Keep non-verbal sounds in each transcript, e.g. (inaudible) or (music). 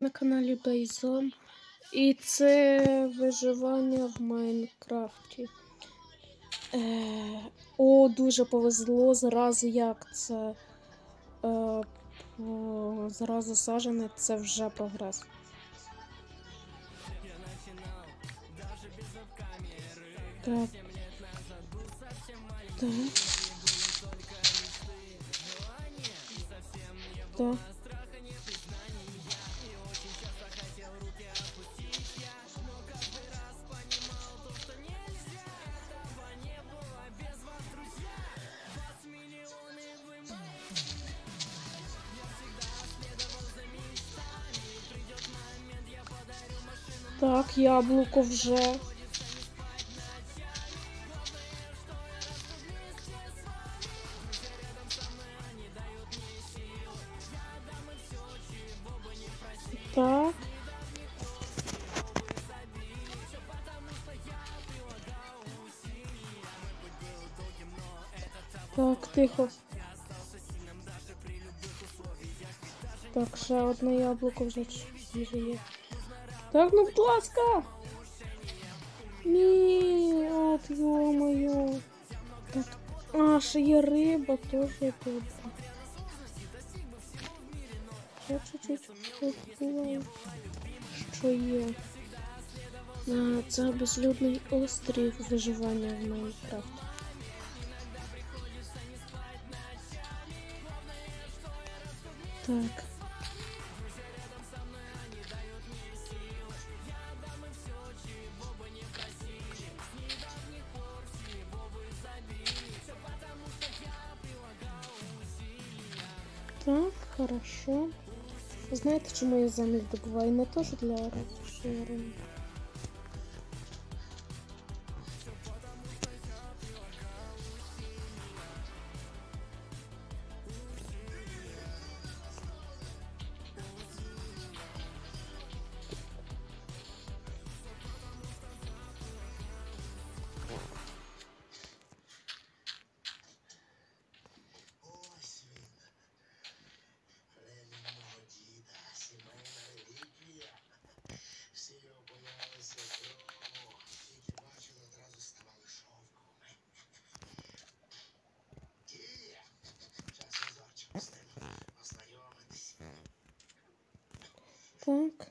на каналі Бейзон. І це виживання в Майнкрафті. Е, о, дуже повезло. Зразу як це. Е, о, зразу сажене, це вже прогрес. Так. Так. Так. Так, яблуко вже. Так. Так, тихо. Так, ще одне яблуко вже є. Так, ну будь ласка. Ні, от йо-моє. Так. А, ще є риба, теж добре. Я чуть-чуть побуваю. Що є? А, це безлюдний острів виживання в Майнкрафті. Так. Так, хорошо. Знаєте, чому я землю добуваю? Не то, для розширення. Так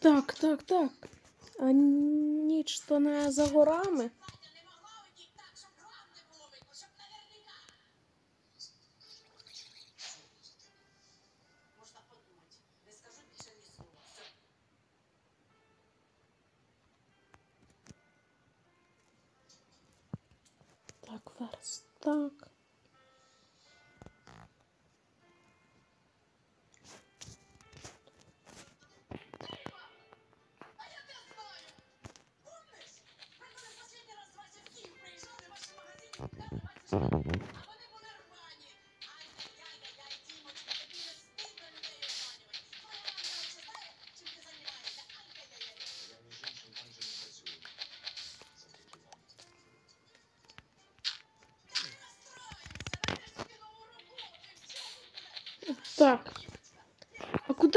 Так, так, так. А ніч то не за горами. Так,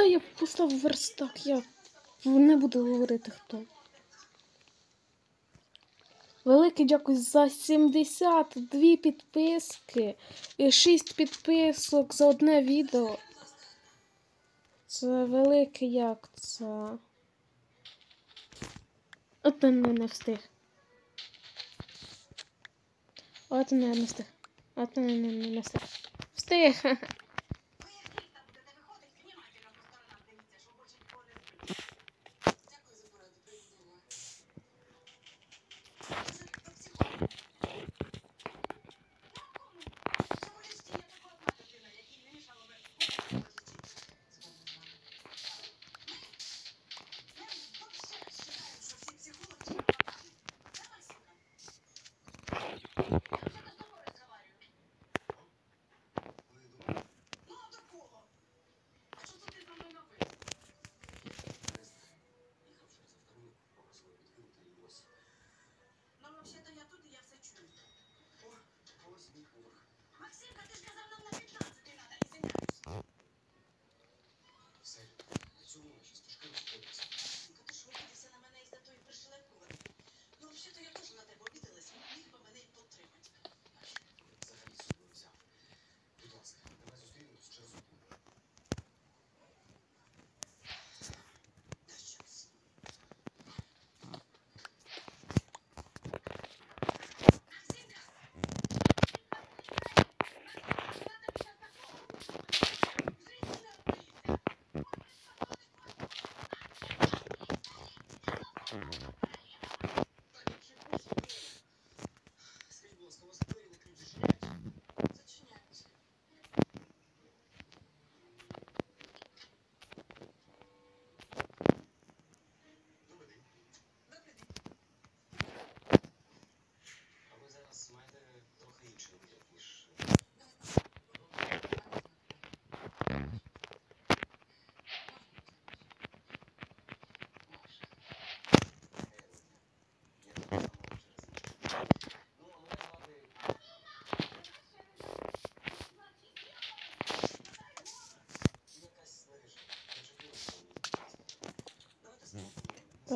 куди я поставив верстак? Я не буду говорити хто. Велике дякую за 72 підписки і 6 підписок за одне відео. Це велике як це. От не, не встиг. От не, не встиг. От не, не, не, встиг. Встиг. (laughs)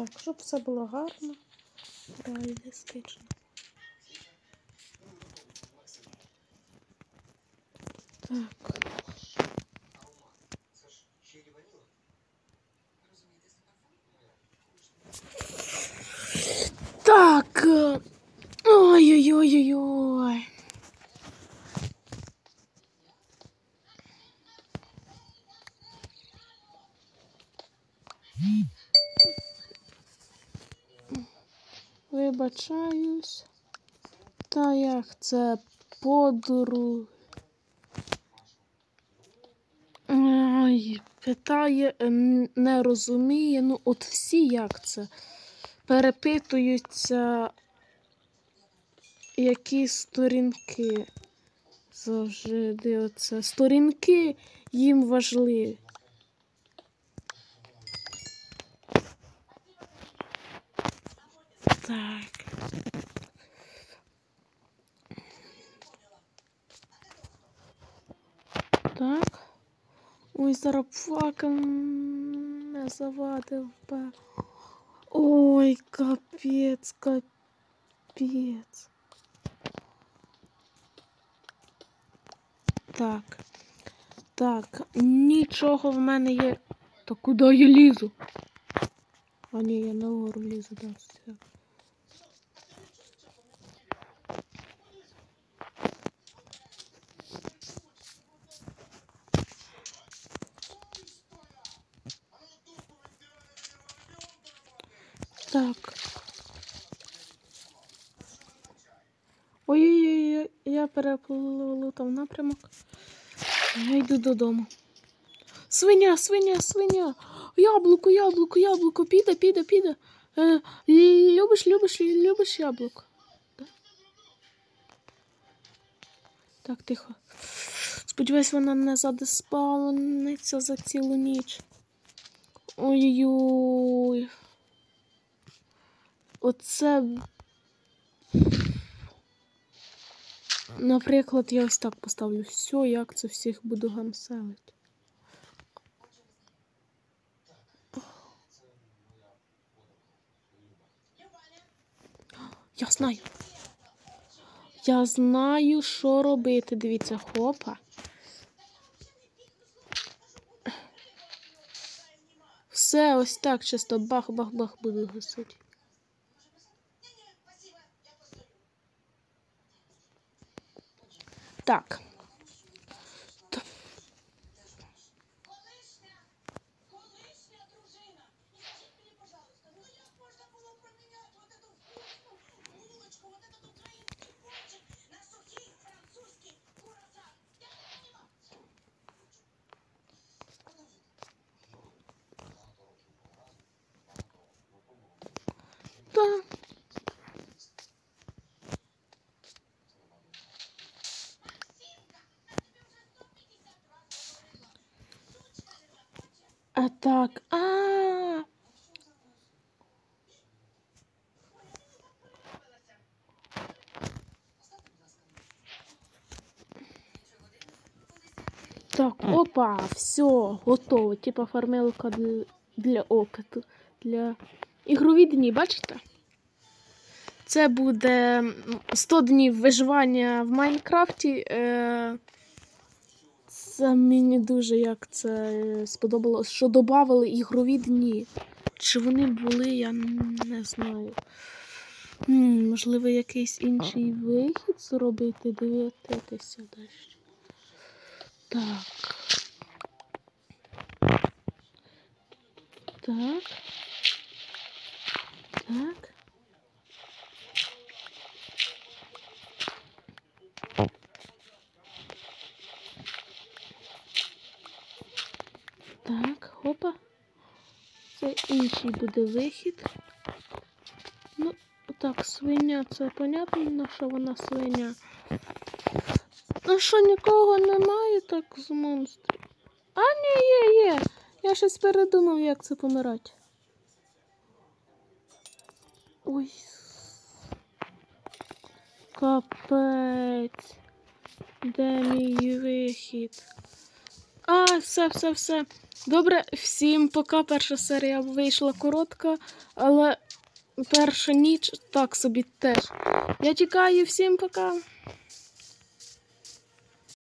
Так, щоб все було гарно, реалістично. Так. Так. е, Ой-ой-ой-ой-ой. Вибачаюсь. Та як це подруг. Ой, питає, ем, не розуміє. Ну, от всі як це? Перепитуються, які сторінки завжди оце. Сторінки їм важливі. Так. Так. Ой, зараз фака не завадив. Ой, капець, капець. Так. Так, нічого в мене є. Та куди я лізу? А ні, я на гору лізу, да, все. Так. Ой-ой-ой, я переплутав напрямок. Я йду додому. Свиня, свиня, свиня. Яблуко, яблуко, яблуко. Піде, піде, піде. Е, любиш, любиш, любиш яблуко. Так, тихо. Сподіваюсь, вона не задеспавниться за цілу ніч. Ой-ой-ой. Оце. Наприклад, я ось так поставлю. Все, як це всіх буду гамселити. Я знаю. Я знаю, що робити. Дивіться, хопа. Все, ось так чисто бах-бах-бах буду гасити. Так. А так. А. Так, опа, все, готово. Типа фармилка для, для опиту. Для ігрові дні, бачите? Це буде м, 100 днів виживання в Майнкрафті. Е, це мені дуже як це е, сподобалось, що додали ігрові дні. Чи вони були, я не знаю. М, можливо, якийсь інший вихід зробити, дивитися далі. Так. Так. Так. Так, хопа. Це інший буде вихід. Ну, так, свиня, це понятно, на що вона свиня. А що нікого немає так з монстрів? А, ні, є, є. Я щось передумав, як це помирати. Ой. Капець. Де мій вихід? А, все, все, все. Добре, всім пока. Перша серія вийшла коротка, але перша ніч так собі теж. Я тікаю, всім пока.